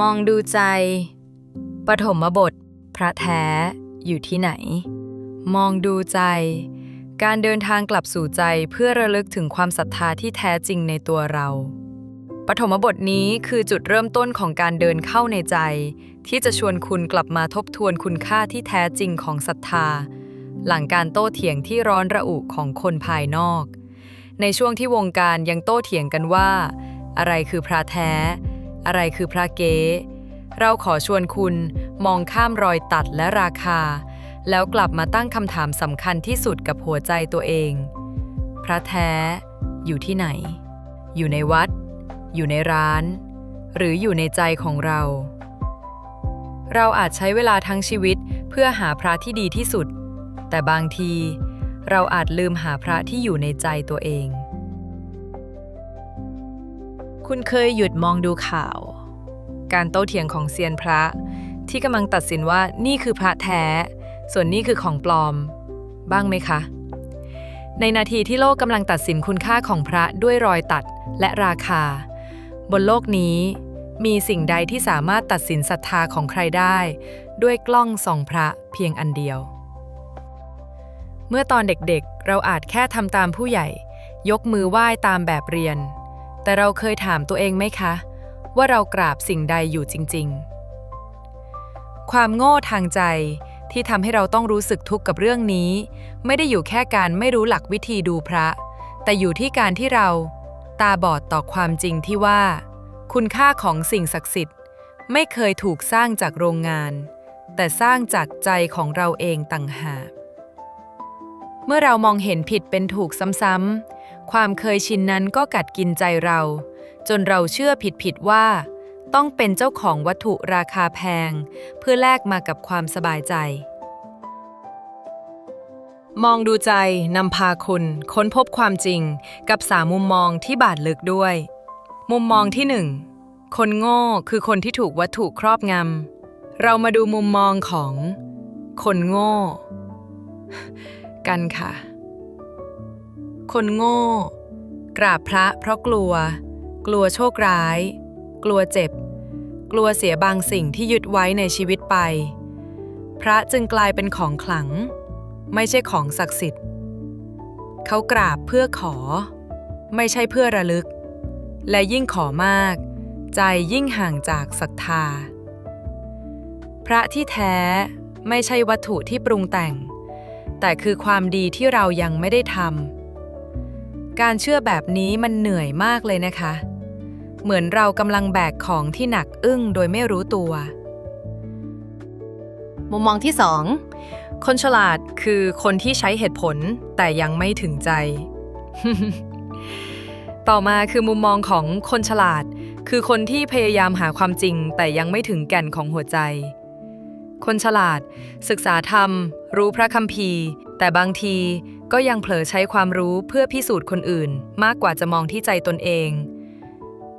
มองดูใจ ปฐมบท พระแท้อยู่ที่ไหน มองดูใจ การเดินทางกลับสู่ใจเพื่อระลึกถึงความศรัทธาที่แท้จริงในตัวเรา ปฐมบทนี้คือจุดเริ่มต้นของการเดินเข้าในใจ ที่จะชวนคุณกลับมาทบทวนคุณค่าที่แท้จริงของศรัทธา หลังการโต้เถียงที่ร้อนระอุของคนภายนอก ในช่วงที่วงการยังโต้เถียงกันว่า อะไรคือพระแท้ อะไรคือพระเก๊เราขอชวนคุณมองข้ามรอยตัดและราคา แล้วกลับมาตั้งคำถามสำคัญที่สุดกับหัวใจตัวเอง พระแท้ อยู่ที่ไหน อยู่ในวัด อยู่ในร้าน หรืออยู่ในใจของเรา เราอาจใช้เวลาทั้งชีวิตเพื่อหาพระที่ดีที่สุด แต่บางที เราอาจลืมหาพระที่อยู่ในใจตัวเอง คุณเคยหยุดมองดูข่าว การโต้เถียงของเซียนพระ ที่กำลังตัดสินว่านี่คือพระแท้ ส่วนนี่คือของปลอม บ้างไหมคะ ในนาทีที่โลกกำลังตัดสินคุณค่าของพระด้วยรอยตัดและราคา บนโลกนี้ มีสิ่งใดที่สามารถตัดสินศรัทธาของใครได้ ด้วยกล้องส่องพระเพียงอันเดียว เมื่อตอนเด็กๆ เราอาจแค่ทำตามผู้ใหญ่ ยกมือไหว้ตามแบบเรียน แต่เราเคยถามตัวเองไหมคะ ว่าเรากราบสิ่งใดอยู่จริง ๆ ความโง่ทางใจที่ทำให้เราต้องรู้สึกทุกข์กับเรื่องนี้ ไม่ได้อยู่แค่การไม่รู้หลักวิธีดูพระ แต่อยู่ที่การที่เรา ตาบอดต่อความจริงที่ว่า คุณค่าของสิ่งศักดิ์สิทธิ์ ไม่เคยถูกสร้างจากโรงงาน แต่สร้างจากใจของเราเองต่างหากเมื่อเรามองเห็นผิดเป็นถูกซ้ำๆ ความเคยชินนั้นก็กัดกินใจเรา จนเราเชื่อผิดๆว่า ต้องเป็นเจ้าของวัตถุราคาแพง เพื่อแลกมากับความสบายใจ มองดูใจนำพาคุณ ค้นพบความจริง กับสามมุมมองที่บาดลึกด้วย มุมมองที่หนึ่งคนโง่คือคนที่ถูกวัตถุครอบงำ เรามาดูมุมมองของ คนโง่ กันค่ะ คนโง่ กราบพระเพราะกลัว กลัวโชคร้าย กลัวเจ็บ กลัวเสียบางสิ่งที่ยึดไว้ในชีวิตไป พระจึงกลายเป็นของขลัง ไม่ใช่ของศักดิ์สิทธิ์ เขากราบเพื่อขอ ไม่ใช่เพื่อระลึก และยิ่งขอมาก ใจยิ่งห่างจากศรัทธา พระที่แท้ไม่ใช่วัตถุที่ปรุงแต่งแต่คือความดีที่เรายังไม่ได้ทำ การเชื่อแบบนี้มันเหนื่อยมากเลยนะคะ เหมือนเรากำลังแบกของที่หนักอึ้งโดยไม่รู้ตัว มุมมองที่ 2 คนฉลาดคือคนที่ใช้เหตุผลแต่ยังไม่ถึงใจ ต่อมาคือมุมมองของคนฉลาด คือคนที่พยายามหาความจริง แต่ยังไม่ถึงแก่นของหัวใจ คนฉลาด ศึกษาธรรม รู้พระคัมภีร์ แต่บางที ก็ยังเผลอใช้ความรู้เพื่อพิสูจน์คนอื่น มากกว่าจะมองที่ใจตนเอง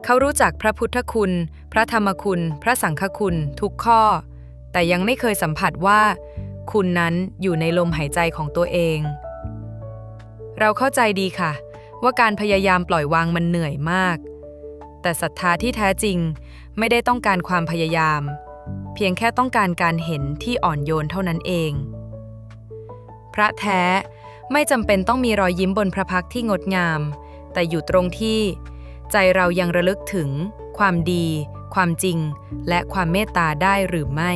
เขารู้จักพระพุทธคุณ พระธรรมคุณ พระสังฆคุณ ทุกข้อ แต่ยังไม่เคยสัมผัสว่า คุณนั้นอยู่ในลมหายใจของตัวเอง เราเข้าใจดีค่ะ ว่าการพยายามปล่อยวางมันเหนื่อยมาก แต่ศรัทธาที่แท้จริงไม่ได้ต้องการความพยายาม เพียงแค่ต้องการการเห็นที่อ่อนโยนเท่านั้นเอง พระแท้ ไม่จำเป็นต้องมีรอยยิ้มบนพระพักที่งดงาม แต่อยู่ตรงที่ ใจเรายังระลึกถึง ความดี ความจริง และความเมตตาได้หรือไม่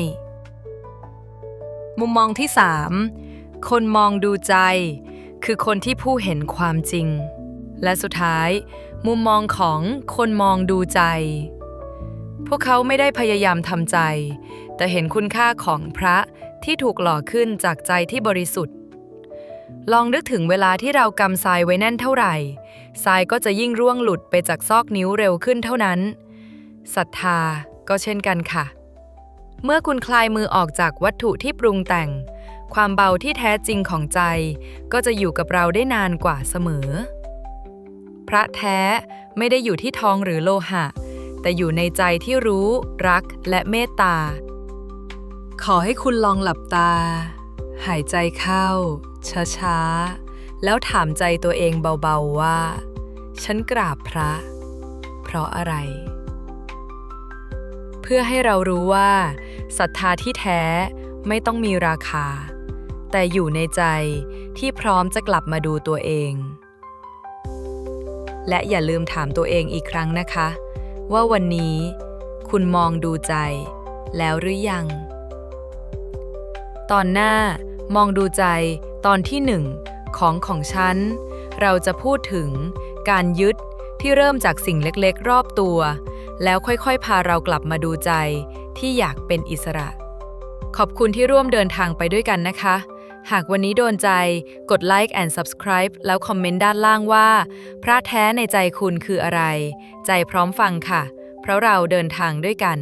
มุมมองที่ 3 คนมองดูใจ คือคนที่ผู้เห็นความจริง และสุดท้าย มุมมองของคนมองดูใจ พวกเขาไม่ได้พยายามทำใจ แต่เห็นคุณค่าของพระที่ถูกหล่อขึ้นจากใจที่บริสุทธิ์ ลองนึกถึงเวลาที่เรากำทรายไว้แน่นเท่าไหร่ ทรายก็จะยิ่งร่วงหลุดไปจากซอกนิ้วเร็วขึ้นเท่านั้น ศรัทธาก็เช่นกันค่ะ เมื่อคุณคลายมือออกจากวัตถุที่ปรุงแต่ง ความเบาที่แท้จริงของใจ ก็จะอยู่กับเราได้นานกว่าเสมอ พระแท้ไม่ได้อยู่ที่ทองหรือโลหะ แต่อยู่ในใจที่รู้ รักและเมตตา ขอให้คุณลองหลับตา หายใจเข้า ช้าๆ แล้วถามใจตัวเองเบาๆว่า ฉันกราบพระ เพราะอะไร เพื่อให้เรารู้ว่าศรัทธาที่แท้ไม่ต้องมีราคา แต่อยู่ในใจที่พร้อมจะกลับมาดูตัวเอง และอย่าลืมถามตัวเองอีกครั้งนะคะ ว่าวันนี้ คุณมองดูใจแล้วหรือยัง ตอนหน้า มองดูใจตอนที่หนึ่งของของฉัน เราจะพูดถึงการยึดที่เริ่มจากสิ่งเล็กๆ รอบตัว แล้วค่อยๆ พาเรากลับมาดูใจที่อยากเป็นอิสระ ขอบคุณที่ร่วมเดินทางไปด้วยกันนะคะ หากวันนี้โดนใจกดไลค์ and subscribe แล้วคอมเมนต์ด้านล่างว่า พระแท้ในใจคุณคืออะไร ใจพร้อมฟังค่ะ เพราะเราเดินทางด้วยกัน